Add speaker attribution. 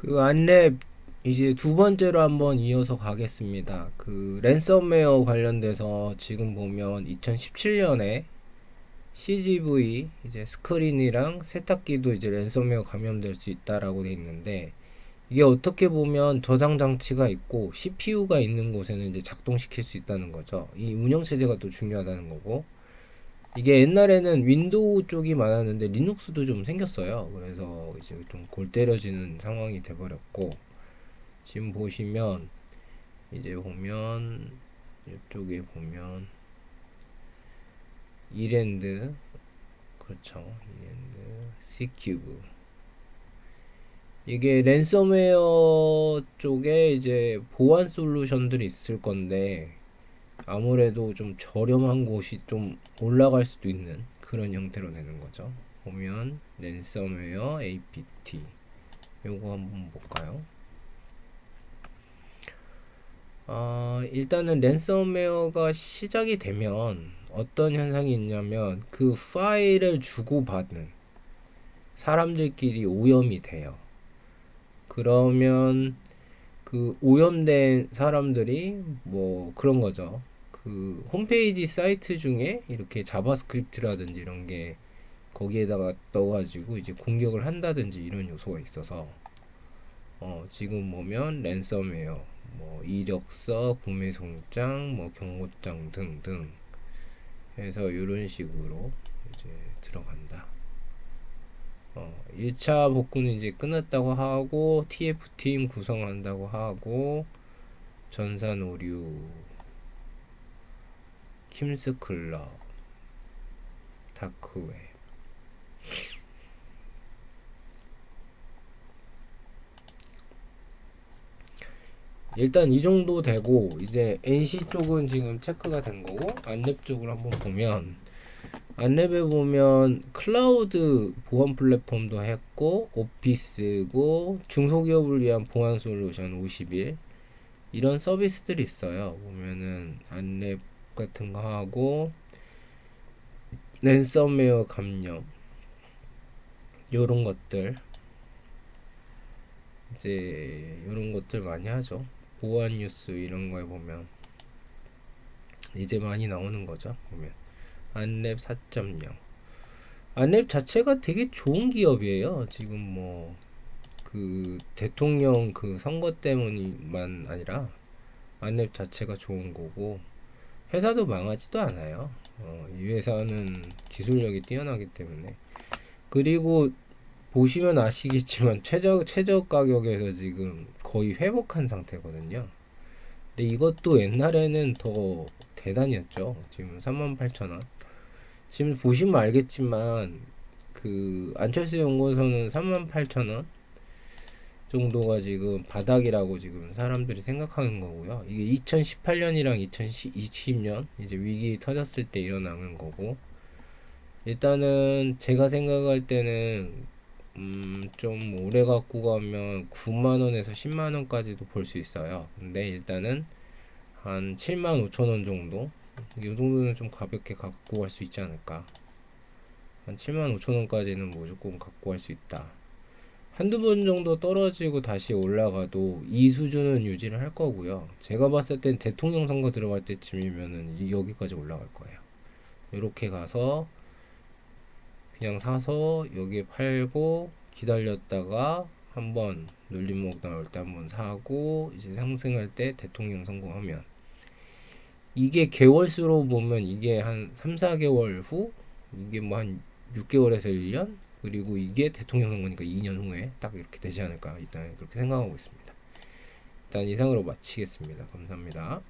Speaker 1: 그 안랩 이제 두 번째로 한번 이어서 가겠습니다. 그 랜섬웨어 관련돼서 지금 보면 2017년에 CGV 이제 스크린이랑 세탁기도 이제 랜섬웨어 감염될 수 있다라고 돼 있는데 이게 어떻게 보면 저장 장치가 있고 CPU가 있는 곳에는 이제 작동시킬 수 있다는 거죠. 이 운영 체제가 또 중요하다는 거고 이게 옛날에는 윈도우 쪽이 많았는데 리눅스도 좀 생겼어요. 그래서 이제 좀 골 때려지는 상황이 돼버렸고 지금 보시면 이제 보면 이쪽에 보면 이랜드 그렇죠 이랜드 C큐브 이게 랜섬웨어 쪽에 이제 보안 솔루션들이 있을 건데 아무래도 좀 저렴한 곳이 좀 올라갈 수도 있는 그런 형태로 되는 거죠. 보면 랜섬웨어 APT 요거 한번 볼까요? 아, 일단은 랜섬웨어가 시작이 되면 어떤 현상이 있냐면 그 파일을 주고받는 사람들끼리 오염이 돼요. 그러면 그 오염된 사람들이 뭐 그런 거죠. 그 홈페이지 사이트 중에 이렇게 자바스크립트라든지 이런 게 거기에다가 넣어가지고 이제 공격을 한다든지 이런 요소가 있어서 어 지금 보면 랜섬웨어 뭐 이력서 구매 송장 뭐 경고장 등등 해서 이런 식으로 이제 들어간다. 어, 1차 복구는 이제 끝났다고 하고 TF팀 구성한다고 하고 전산 오류 킴스 클럽 다크웹. 일단 이 정도 되고 이제 NC 쪽은 지금 체크가 된 거고 안랩 쪽을 한번 보면 안랩에 보면 클라우드 보안 플랫폼도 했고 오피스고 중소기업을 위한 보안 솔루션 51 이런 서비스들이 있어요. 보면은 안랩 같은 거 하고 랜섬웨어 감염 요런 것들. 이제 요런 것들 많이 하죠. 보안 뉴스 이런 거에 보면 이제 많이 나오는 거죠 보면 안랩 4.0 안랩 자체가 되게 좋은 기업이에요. 지금 뭐 그 대통령 그 선거 때문만 아니라 안랩 자체가 좋은 거고 회사도 망하지도 않아요. 어, 이 회사는 기술력이 뛰어나기 때문에. 그리고 보시면 아시겠지만 최저 최저 가격에서 지금 거의 회복한 상태거든요. 근데 이것도 옛날에는 더 대단이었죠. 지금 38,000원. 지금 보시면 알겠지만 그 안철수 연구소는 38,000원 정도가 지금 바닥이라고 지금 사람들이 생각하는 거고요. 이게 2018년이랑 2020년 이제 위기 터졌을 때 일어나는 거고 일단은 제가 생각할 때는 음, 좀 오래 갖고 가면 9만 원에서 10만 원까지도 볼 수 있어요. 근데 일단은 한 7만 5천 원 정도? 이 정도는 좀 가볍게 갖고 갈 수 있지 않을까. 한 7만 5천 원까지는 무조건 갖고 갈 수 있다. 한두 번 정도 떨어지고 다시 올라가도 이 수준은 유지를 할 거고요. 제가 봤을 땐 대통령 선거 들어갈 때쯤이면은 여기까지 올라갈 거예요. 이렇게 가서 그냥 사서 여기에 팔고 기다렸다가 한번 눌림목 나올 때 한번 사고 이제 상승할 때 대통령 성공하면 이게 개월수로 보면 이게 한 3, 4개월 후 이게 뭐 한 6개월에서 1년 그리고 이게 대통령 선거니까 2년 후에 딱 이렇게 되지 않을까 일단 그렇게 생각하고 있습니다. 일단 이상으로 마치겠습니다. 감사합니다.